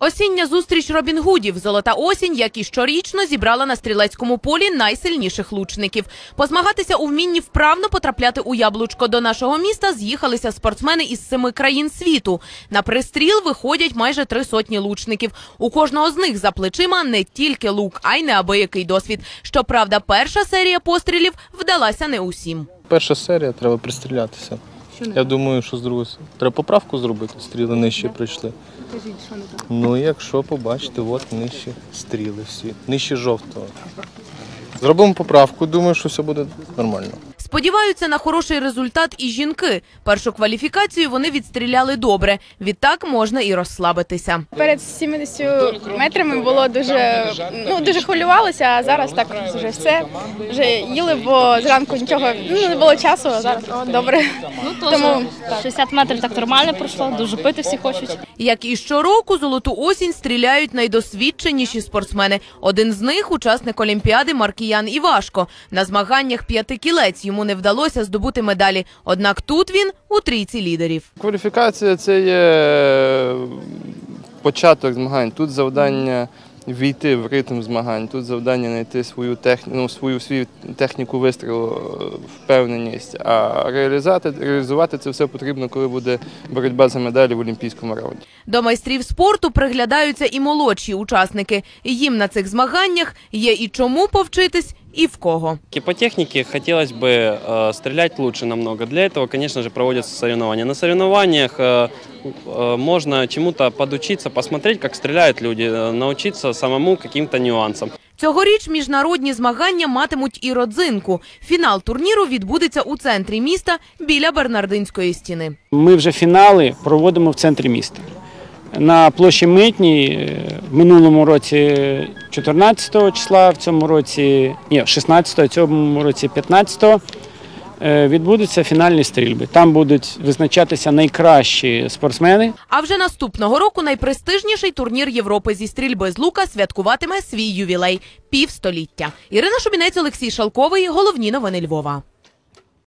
Осіння зустріч Робін Гудів. Золота осінь, як і щорічно, зібрала на стрілецькому полі найсильніших лучників. Позмагатися у вмінні вправно потрапляти у яблучко до нашого міста з'їхалися спортсмени із семи країн світу. На пристріл виходять майже три сотні лучників. У кожного з них за плечима не тільки лук, а й неабиякий досвід. Щоправда, перша серія пострілів вдалася не усім. Перша серія треба пристрілятися. Я думаю, що з другої сторони. треба поправку зробити, стріли нижче прийшли. Ну, якщо побачите, от нижчі стріли всі, нижче жовтого. Зробимо поправку, думаю, що все буде нормально. Сподіваються на хороший результат і жінки. Першу кваліфікацію вони відстріляли добре. Відтак можна і розслабитися. Перед 70 метрами було дуже ну дуже хвилювалося, а зараз так вже все. Вже їли, бо зранку нічого ну, не було часу, а зараз добре. Ну, Тому 60 метрів так нормально пройшло, дуже пити всі хочуть. Як і щороку, золоту осінь стріляють найдосвідченіші спортсмени. Один з них учасник Олімпіади Маркіян Івашко. На змаганнях п'ятикілець йому не вдалося здобути медалі. Однак тут він у трійці лідерів. Кваліфікація це є початок змагань. Тут завдання війти в ритм змагань, тут завдання знайти свою техніку, ну, свою, свою техніку вистрілу, е, впевненість. А реалізувати, реалізувати це все потрібно, коли буде боротьба за медалі в Олімпійському раунді. До майстрів спорту приглядаються і молодші учасники. Їм на цих змаганнях є і чому повчитись, і в кого. И По технике хотелось бы э, стрелять лучше намного. Для этого, конечно же, проводятся соревнования. На соревнованиях э, э, можно чему-то подучиться, посмотреть, как стреляют люди, э, научиться самому каким-то нюансам. Цьогоріч міжнародні змагання матимуть і родзинку. Фінал турніру відбудеться у центрі міста біля Бернардинської стіни. Ми вже фінали проводимо в центрі міста. На площі Митній е, в минулому році 14 числа, в цьому році ні, 16, в цьому році 15 е, відбудуться фінальні стрільби. Там будуть визначатися найкращі спортсмени. А вже наступного року найпрестижніший турнір Європи зі стрільби з лука святкуватиме свій ювілей півстоліття. Ірина Шубінець, Олексій Шалковий. Головні новини Львова.